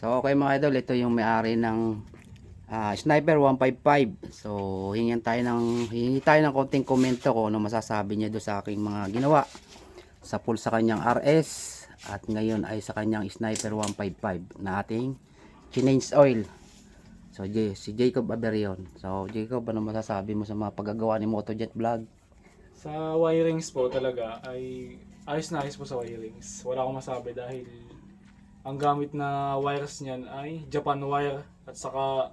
So okay mga idol, ito yung may-ari ng ah, Sniper 155. So hingan tayo ng hingi tayo ng konting komento ko ano masasabi niya do sa aking mga ginawa sa pool sa kanyang RS at ngayon ay sa kanyang Sniper 155 na ating change oil. So J- si Jacob Aberion. So Jacob, ano masasabi mo sa mga paggagawa ni Motojet Vlog? Sa wirings po talaga ay ayos na ayos po sa wirings. Wala akong masabi dahil ang gamit na wires niyan ay Japan wire at saka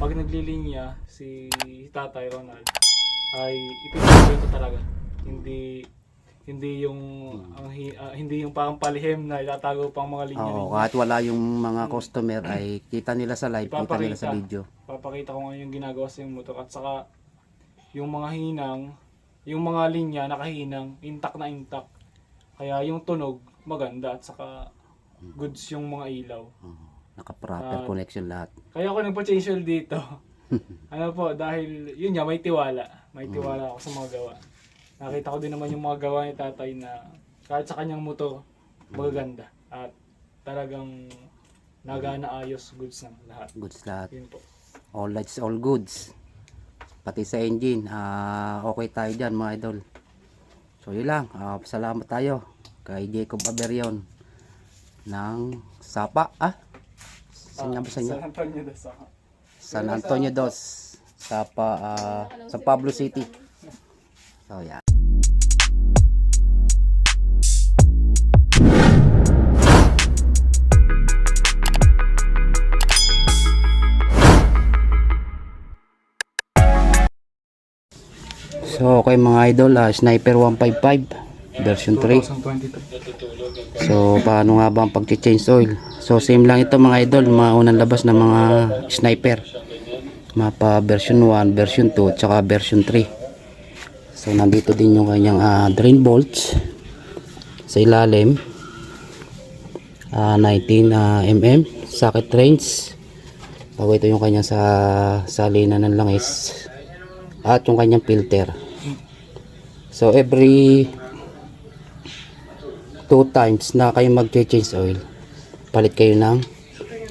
pag naglilinya si Tatay Ronald ay ipinagkwento talaga. Hindi hindi yung ang ah, hindi yung parang palihim na itatago pang mga linya. Oo, kahit wala yung mga customer ay kita nila sa live, kita nila sa video. Papakita ko ngayon yung ginagawa sa yung motor at saka yung mga hinang, yung mga linya nakahinang, intact na intact. Kaya yung tunog maganda at saka goods yung mga ilaw. Oo, Naka-proper Ah. connection lahat. Kaya ako nagpa-change oil dito. ano po, dahil yun nga, may tiwala. May tiwala ako sa mga gawa. Nakita ko din naman yung mga gawa ni tatay na kahit sa kanyang motor, magaganda. At talagang nagana ayos goods na lahat. Goods lahat. Yun po. all lights all goods pati sa engine ah okay tayo dyan mga idol so yun lang Ah, salamat tayo kay Jacob Aberion ng Sapa ah. Saan nga ba sa inyo? San Antonio de Sa. San Antonio Dos. Sapa ah, sa Pablo City. So yan So okay mga idol, ah, Sniper 155 version 3. 2022. So paano nga ba ang pag-change oil? So same lang ito mga idol, mga unang labas ng mga sniper. Mapa version 1, version 2, tsaka version 3. So nandito din yung kanyang ah, drain bolts sa ilalim. Ah, 19 ah, mm socket range. Bago ito yung kanyang sa salinan ng langis at yung kanyang filter. So every two times na kayo mag-change oil. Palit kayo ng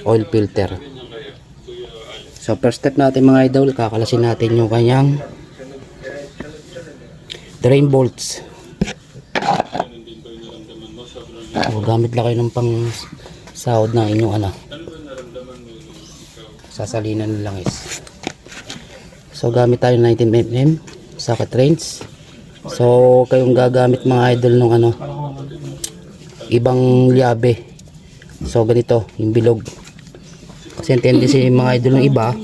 oil filter. So first step natin mga idol kakalasin natin yung kanyang drain bolts. So, gamit lang kayo ng pang sahod ng inyong ano. Sasalinan ng langis so gamit tayo ng 19mm socket range so kayong gagamit mga idol ng ano ibang liabe. So ganito yung bilog. Kasi ang tendency yung mga idol ng iba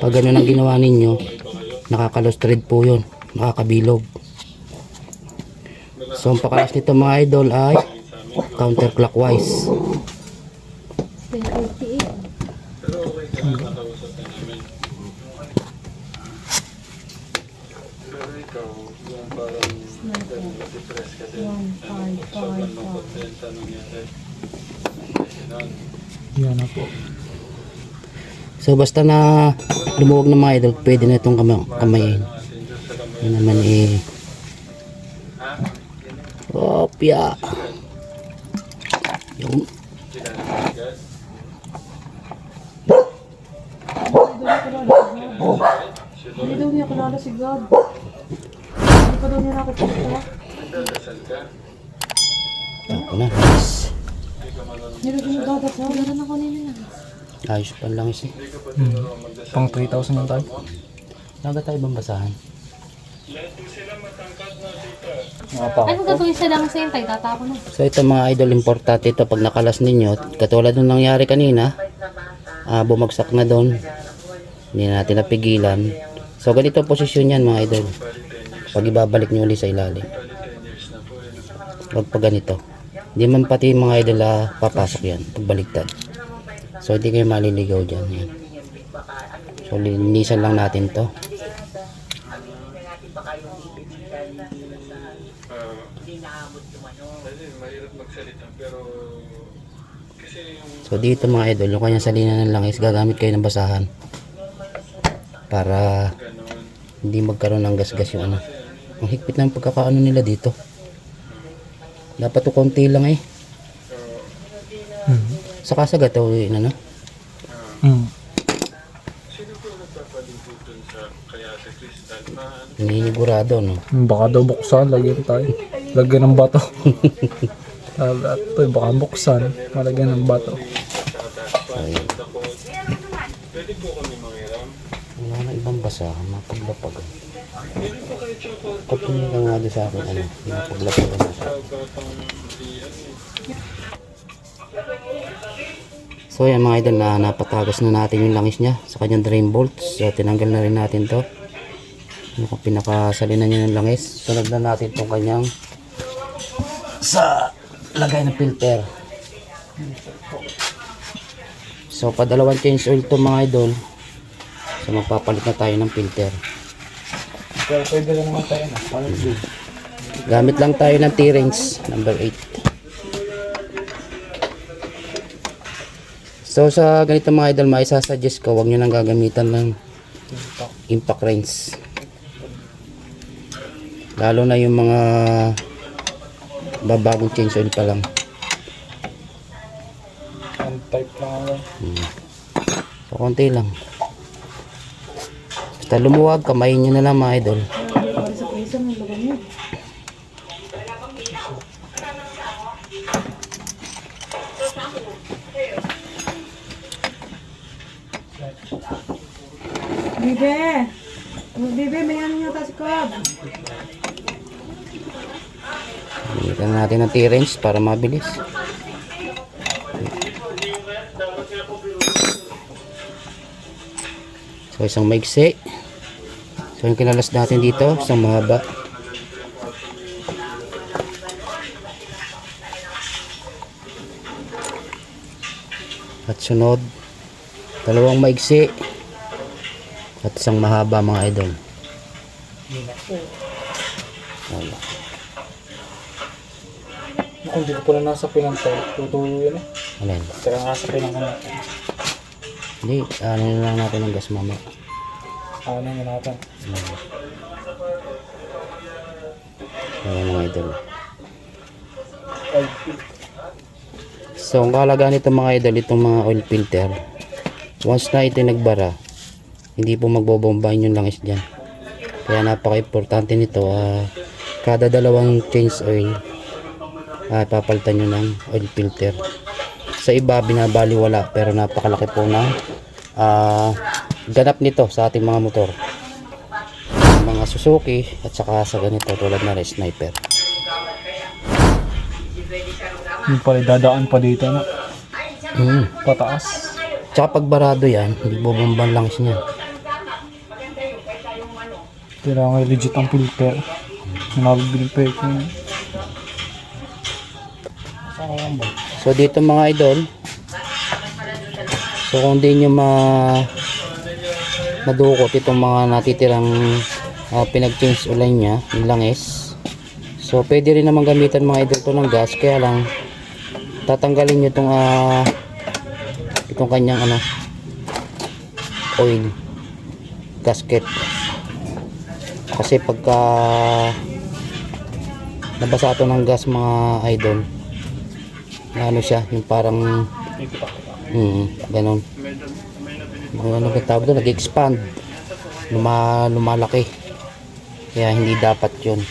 pag ganun ang ginawa ninyo nakakalos thread po yun. Nakakabilog. So ang pakalas nito mga idol ay counterclockwise Pero ikaw, yung parang depress ka din. Sobrang nakontenta nangyari. Yan na po. so basta na lumuwag ng mga idol pwede na itong kamay kamayin yun naman eh opya yung Hindi daw niya kilala si God. Hindi pa daw niya nakikita. ako na nice. Daw niya dadat sa Meron ako nila na. ayos pa lang isi Pang 3,000 yung tayo. naga tayo bang basahan Ano gagawin siya lang sa yung tayo? Tatapon na. So ito mga idol importante ito pag nakalas ninyo. Katulad nung nangyari kanina ah, bumagsak na doon. Hindi na natin napigilan. So ganito ang posisyon yan mga idol. Pag ibabalik nyo ulit sa ilalim. Wag pa ganito hindi man pati mga idol ah, papasok yan pagbaliktad so hindi kayo maliligaw dyan yan. so linisan lang natin to So dito mga idol, yung kanyang salina ng langis, gagamit kayo ng basahan. Para hindi magkaroon ng gasgas yung ano. Ang higpit ng pagkakaano nila dito. Dapat to konti lang eh. Hmm. Sa kasagat, o yun, ano? Hmm. Ninigurado, no? Baka daw buksan, lagyan tayo. Lagyan ng bato. Sabi at to, baka buksan, malagyan ng bato. Ayun. Wala na ibang basa, mapaglapag. Patingin ka nga doon sa akin, ano, mapaglapag na siya. So yan mga idol na napatagas na natin yung langis niya sa kanyang drain bolts. So tinanggal na rin natin to. Ano kung pinakasalinan niya ng langis. Sunod na natin tong kanyang sa lagay ng filter. So padalawang change oil to mga idol. So magpapalit na tayo ng filter. Pero pwede rin naman tayo na. Parang Gamit lang tayo ng T-Range number 8. So sa ganito mga idol, maisasuggest ko, huwag nyo nang gagamitan ng impact range. Lalo na yung mga babagong change oil pa lang. Ang type lang ako. So konti lang. Basta lumuwag, kamayin nyo na lang mga idol. Bibe! Bibe, may ano yata si Cobb. Gamitan natin ng T-Range para mabilis. So isang maigsi. So yung kinalas natin dito, isang mahaba. At sunod, dalawang maigsi. At isang mahaba mga idol. Wala. Kung di ko pala nasa pinantay, tutuyo yun eh. Alin? Kaya nasa pinang natin. Hindi, ano lang natin ng gas mama. Ano yun natin. Ayan mga idol. So, ang kahalagaan nito mga idol, itong mga oil filter. Once na ito nagbara, hindi po magbobombahin yung langis dyan. Kaya napaka-importante nito, ah, kada dalawang change oil, ah, papalitan nyo ng oil filter. Sa iba, binabaliwala, pero napakalaki po ng ah, ganap nito sa ating mga motor. Mga Suzuki, at saka sa ganito, tulad na rin sniper. yung pala dadaan pa dito na. Mm. Pataas. Tsaka pag barado yan, hindi bubomba ang langis niya. Kailangan legit ang filter. Nabibili pa yun. So dito mga idol, so kung di nyo ma madukot itong mga natitirang uh, pinag-change ulan niya, yung langis. So pwede rin naman gamitan mga idol to ng gas, kaya lang tatanggalin nyo itong ah, itong kanyang ano oil gasket. Kasi pagka nabasa ito ng gas mga idol na ano siya, yung parang mm, ganon Yung ano ba tawag doon, nag-expand. Luma, lumalaki. Kaya hindi dapat yun.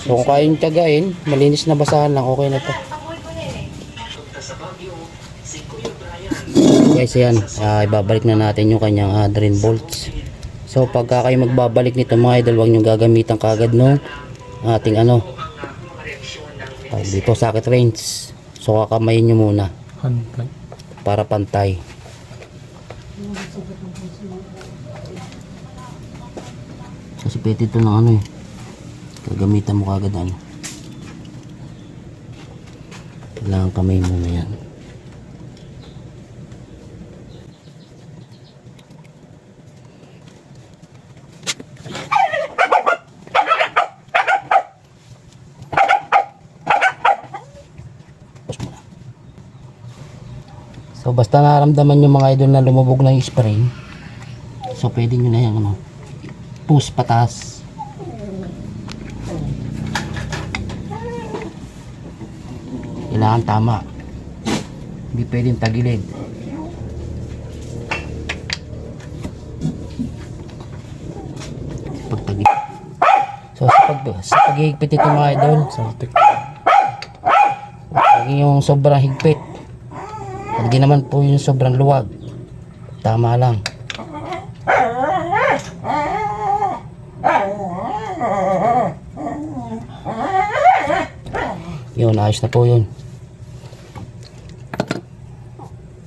So kung kaya yung tiyagain malinis na basahan lang, okay na to. Guys yan, ah, ibabalik na natin yung kanyang ah, drain bolts. So pagka kayo magbabalik nito mga idol huwag nyo gagamitan kagad no ating ano ah, dito socket range so kakamayin nyo muna para pantay kasi pwede ito ng ano eh. Gagamitan mo kagad ano. Kailangan kamay muna yan. So basta naramdaman nyo mga idol na lumubog na yung spring So pwede nyo na yan ano Push patas Kailangan tama Hindi pwedeng tagilid. Pag tagilid. So sa pag sa paghihigpit ito mga idol, so lagi yung sobrang higpit. Hindi naman po yung sobrang luwag. Tama lang. Yun, ayos na po yun.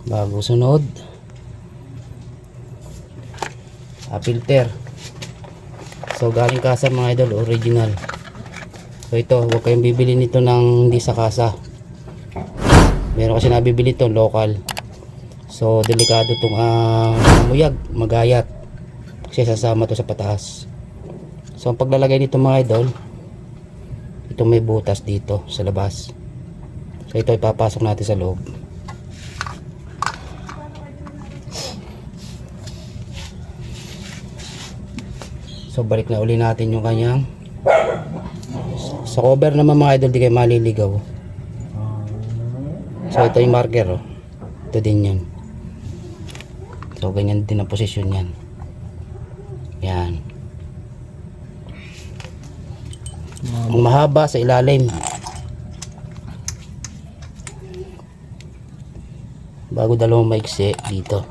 Bago sunod. Ah, filter. So, galing kasa mga idol, original. So, ito, huwag kayong bibili nito ng hindi sa kasa. Meron kasi nabibili ito, local. So, delikado itong ah, mamuyag, magayat. Kasi sasama to sa pataas. So, ang paglalagay nito mga idol, ito may butas dito sa labas. So, ito ipapasok natin sa loob. So, balik na uli natin yung kanyang sa cover naman mga idol, di kayo maliligaw. So, ito yung marker, oh. Ito din yan. So, ganyan din ang posisyon yan. Yan. Ang mahaba sa ilalim. Bago dalawang maiksi dito.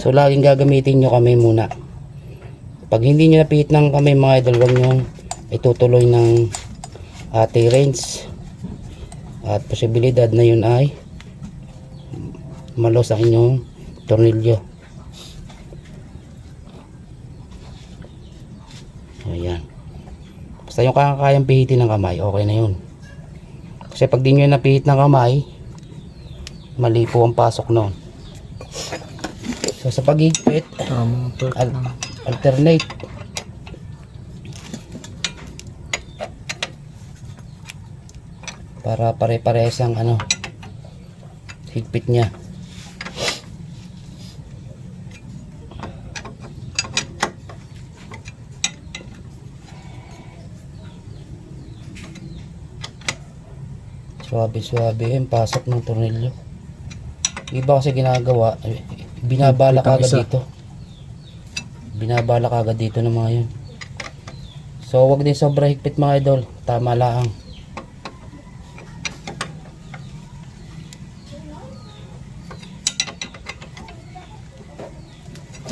So laging gagamitin nyo kami muna. Pag hindi nyo napihit ng kami mga idol, huwag nyo itutuloy ng ate range. At posibilidad na yun ay malo sa inyong tornilyo. Ayan. Basta yung kakayang pihitin ng kamay, okay na yun. Kasi pag di nyo napihit ng kamay, mali po ang pasok noon. So sa paghigpit, al- alternate. Para pare-parehas ang ano, higpit niya. Suwabe-suwabe yung pasok ng tornilyo. Iba kasi ginagawa, binabala ang agad dito. Binabala agad dito ng mga yun. So, wag din sobra higpit mga idol. Tama lang.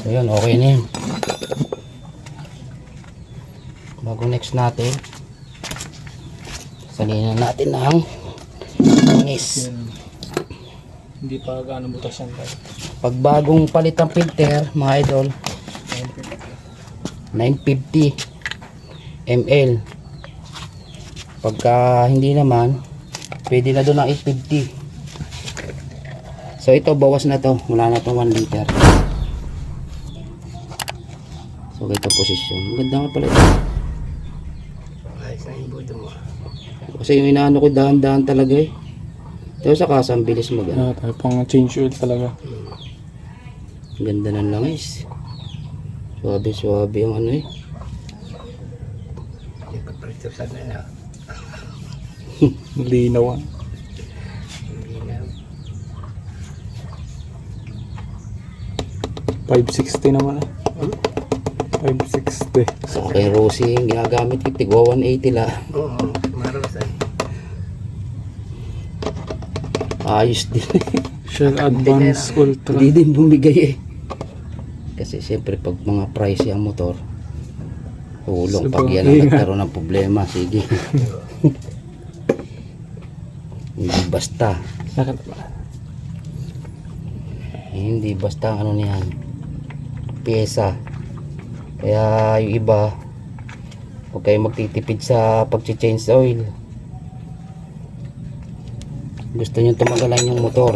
So, yun. Okay na yun. Bago next natin, salinan natin ng langis. Hindi pa gaano butas yan tayo. Pag bagong palit ang filter, mga idol, 950 ml. Pagka hindi naman, pwede na doon ang 850. So ito, bawas na to. Wala na to 1 liter. So ito posisyon. Ganda nga pala ito. Kasi yung inaano ko dahan-dahan talaga eh. Pero sa kasa, ang bilis mag Ah, tayo pang change oil talaga. Ang Ganda ng langis. Suwabe, suwabe yung ano eh. Linaw ah. Five sixty naman ah. Five sixty. Sa kay Rosie, yung ginagamit ko, tigwa 180 la. Ayos din. Shell Advance Ultra. Hindi din bumigay eh. Kasi siyempre pag mga pricey ang motor, hulong pag yan ang nagkaroon ng problema, sige. Hindi basta. Bakit? Hindi basta ano niyan. Pyesa. Kaya yung iba, huwag kayo magtitipid sa pag-change oil. Gusto nyo tumagalan yung motor.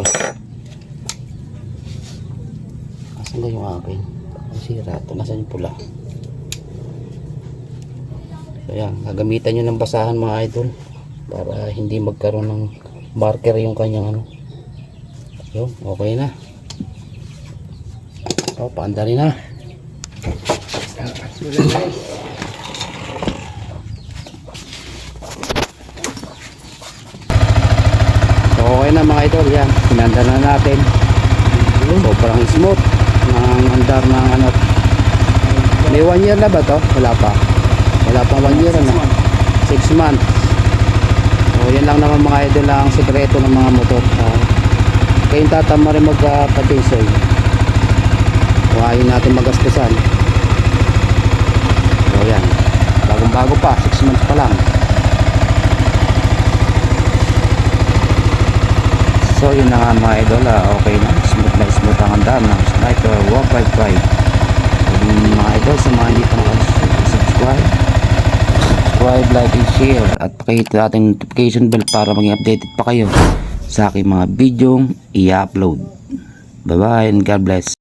Asan ba yung akin? Ang sira ito. Nasaan yung pula? So yan, gagamitan nyo ng basahan mga idol para hindi magkaroon ng marker yung kanyang ano. Yun, okay na. Oh, paanda rin na. okay na mga idol. Yan sinanda na natin. Sobrang smooth. Ng andar ng ano. May one year na ba to? wala pa. Wala pang one year ano. 6 months. So yan lang naman mga idol ang sekreto ng mga motor. Uh, kayong tatama rin oil kung ayaw natin magastusan. So yan. Bagong bago pa. 6 months pa lang So yun na nga mga idol, ah, okay na, smooth na smooth ang andam ng Sniper 155. Yung mga idol, sa mga hindi pa nakasubscribe, subscribe, like, and share at pakihit natin notification bell para maging updated pa kayo sa aking mga video i-upload. Bye bye and God bless.